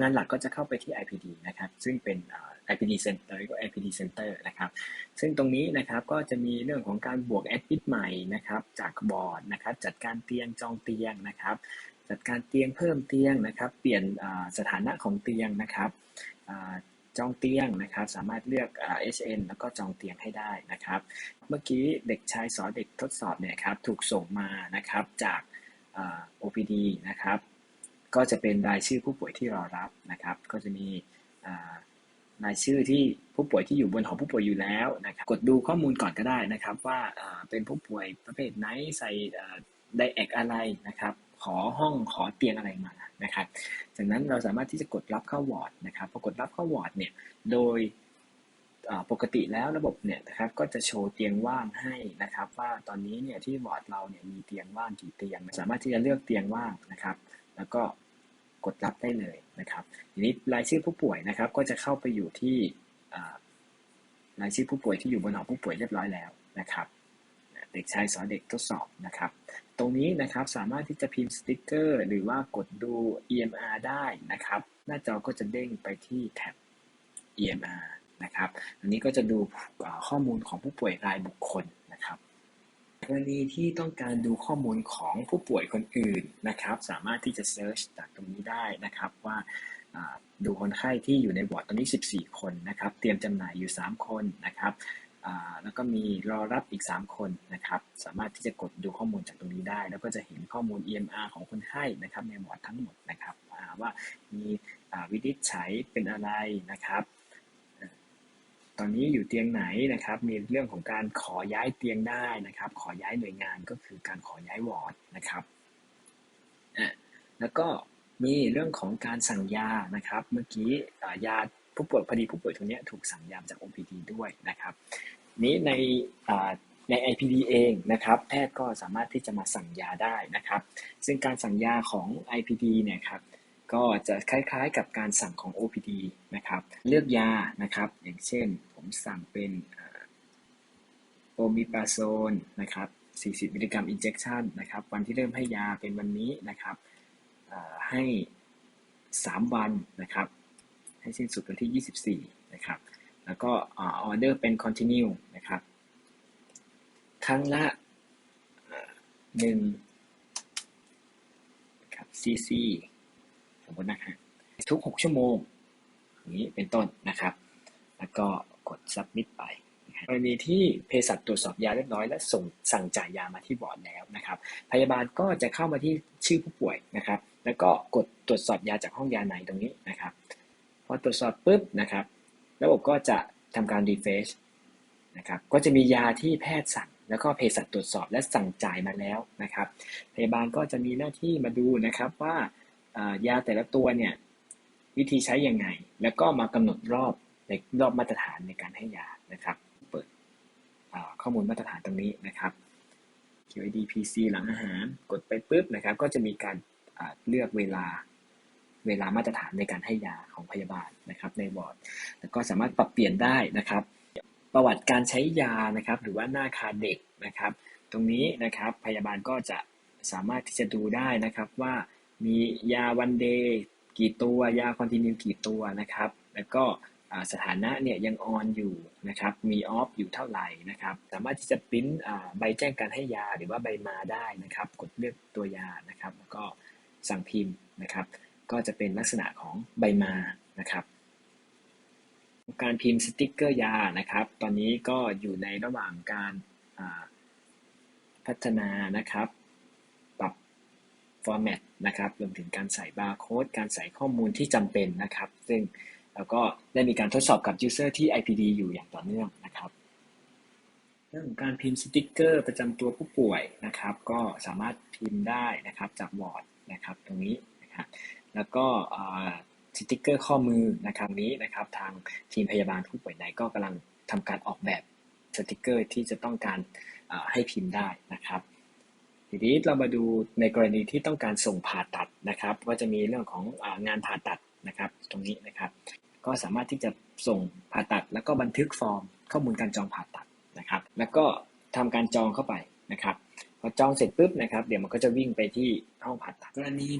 งานหลักก็จะเข้าไปที่ IPD นะครับซึ่งเป็นเอ่อ IPD Center ก็ IPD Center นะครับซึ่งตรงนี้นะครับก็จะมีเรื่องของการบวกแอดมิดใหม่นะครับจากบอร์ดนะครับจัดการเตียงจองเตียงนะครับจัดการเตียงเพิ่มเตียงนะครับเปลี่ยนสถานะของเตียงนะครับจองเตียงนะครับสามารถเลือกอ่า HN แล้วก็จองเตียงให้ได้นะครับ เมื่อกี้เด็กชายสอนเด็กทดสอบเนี่ยครับถูกส่งมานะครับจากอ่า OPD นะครับ ก็จะเป็นรายชื่อผู้ป่วยที่รอรับนะครับ ก็จะมีรายชื่อที่ผู้ป่วยที่อยู่บนหอผู้ป่วยอยู่แล้วนะครับ กดดูข้อมูลก่อนก็ได้นะครับ ว่าเป็นผู้ป่วยประเภทไหนใส่ไดแอกอะไรนะครับ ขอห้องขอเตียงอะไรมานะครับ จากนั้นเราสามารถที่จะกดรับเข้าวอร์ดนะครับพอกดรับเข้าวอร์ดเนี่ย โดยปกติแล้วระบบเนี่ยนะครับก็จะโชว์เตียงว่างให้นะครับ ว่าตอนนี้เนี่ยที่วอร์ดเราเนี่ยมีเตียงว่างกี่เตียง สามารถที่จะเลือกเตียงว่างนะครับ แล้วก็กดรับได้เลยนะครับ ทีนี้รายชื่อผู้ป่วยนะครับก็จะเข้าไปอยู่ที่รายชื่อผู้ป่วยที่อยู่บนหอผู้ป่วยเรียบร้อยแล้วนะครับ เด็กชายสอนเด็กทดสอบนะครับ ตรงนี้นะครับสามารถที่จะพิมพ์สติกเกอร์ หรือว่ากดดู EMR ได้นะครับ หน้าจอก็จะเด้งไปที่แท็บ EMR นะครับ อันนี้ก็จะดูข้อมูลของผู้ป่วยรายบุคคล รับกรณีที่ต้องการดูข้อมูลของผู้ป่วยคนอื่นนะครับ สามารถที่จะเซิร์ชจากตรงนี้ได้นะครับว่าดูคนไข้ที่อยู่ในวอร์ดตอนนี้ 14 คนนะครับ เตรียมจำหน่ายอยู่ 3 คนนะครับแล้วก็มีรอรับอีก 3 คนนะครับ สามารถที่จะกดดูข้อมูลจากตรงนี้ได้ แล้วก็จะเห็นข้อมูล EMR ของคนไข้นะครับในวอร์ดทั้งหมดนะครับว่ามีวินิจฉัยเป็นอะไรนะครับ ตอนนี้อยู่เตียงไหนนะครับ มีเรื่องของการขอย้ายเตียงได้นะครับ ขอย้ายหน่วยงานก็คือการขอย้ายวอร์ดนะครับแล้วก็มีเรื่องของการสั่งยานะครับ เมื่อกี้ยาผู้ป่วยพอดีผู้ป่วยตรงนี้ถูกสั่งยาจาก OPD ด้วยนะครับ นี้ในใน IPD เองนะครับแพทย์ก็สามารถที่จะมาสั่งยาได้นะครับ ซึ่งการสั่งยาของ IPD เนี่ยครับก็จะคล้ายๆกับการสั่งของ OPD นะครับ เลือกยานะครับ อย่างเช่น ผมสั่งเป็นโอมิปาโซนนะครับ 40 มิลลิกรัมอินเจคชันนะครับ วันที่เริ่มให้ยาเป็นวันนี้นะครับให้ 3 วันนะครับ ให้สิ้นสุดวันที่ 24 นะครับ แล้วก็ออเดอร์เป็น continue นะครับ ครั้งละหนึ่งครับ cc สมมตินะครับทุก 6 ชั่วโมงอย่างนี้เป็นต้นนะครับ แล้วก็ กด submit ไปกรณีที่เภสัชตรวจสอบยาเรียบร้อยและส่งสั่งจ่ายยามาที่บอร์ดแล้วนะครับ พยาบาลก็จะเข้ามาที่ชื่อผู้ป่วยนะครับ แล้วก็กดตรวจสอบยาจากห้องยาไหนตรงนี้นะครับ พอตรวจสอบปุ๊บนะครับ ระบบก็จะทำการ refresh นะครับ ก็จะมียาที่แพทย์สั่ง แล้วก็เภสัชตรวจสอบและสั่งจ่ายมาแล้วนะครับ พยาบาลก็จะมีหน้าที่มาดูนะครับว่ายาแต่ละตัวเนี่ยวิธีใช้ยังไง แล้วก็มากำหนดรอบ ในรอบมาตรฐานในการให้ยานะครับ เปิดข้อมูลมาตรฐานตรงนี้นะครับ QID PC หลังอาหารกดไปปุ๊บนะครับ ก็จะมีการเลือกเวลาเวลามาตรฐานในการให้ยาของพยาบาลนะครับ ในวอร์ดแล้วก็สามารถปรับเปลี่ยนได้นะครับ ประวัติการใช้ยานะครับ หรือว่าหน้าคาเด็กนะครับ ตรงนี้นะครับพยาบาลก็จะสามารถที่จะดูได้นะครับว่ามียาวันเดย์กี่ตัวยาคอนติเนียกี่ตัวนะครับ แล้วก็ สถานะเนี่ยยังออนอยู่นะครับ มีออฟอยู่เท่าไหร่นะครับ สามารถที่จะปริ้นใบแจ้งการให้ยาหรือว่าใบมาได้นะครับ กดเลือกตัวยานะครับ แล้วก็สั่งพิมพ์นะครับ ก็จะเป็นลักษณะของใบมานะครับ การพิมพ์สติกเกอร์ยานะครับ ตอนนี้ก็อยู่ในระหว่างการพัฒนานะครับ ปรับฟอร์แมตนะครับ รวมถึงการใส่บาร์โค้ด การใส่ข้อมูลที่จำเป็นนะครับ ซึ่ง แล้วก็ได้มีการทดสอบกับ User ที่ IPD อยู่อย่างต่อเนื่องนะครับเรื่องของการพิมพ์สติกเกอร์ประจำตัวผู้ป่วยนะครับ ก็สามารถพิมพ์ได้นะครับจากวอร์ดนะครับตรงนี้นะครับแล้วก็สติกเกอร์ข้อมือนะครับนี้นะครับ ทางทีมพยาบาลผู้ป่วยในก็กำลังทำการออกแบบสติกเกอร์ที่จะต้องการให้พิมพ์ได้นะครับทีนี้เรามาดูในกรณีที่ต้องการส่งผ่าตัดนะครับก็จะมีเรื่องของงานผ่าตัดนะครับ ตรงนี้นะครับ ก็สามารถที่จะส่งผ่าตัด แล้วก็บันทึกฟอร์ม ข้อมูลการจองผ่าตัดนะครับ แล้วก็ทำการจองเข้าไปนะครับพอจองเสร็จปุ๊บนะครับ เดี๋ยวมันก็จะวิ่งไปที่ห้องผ่าตัดกรณี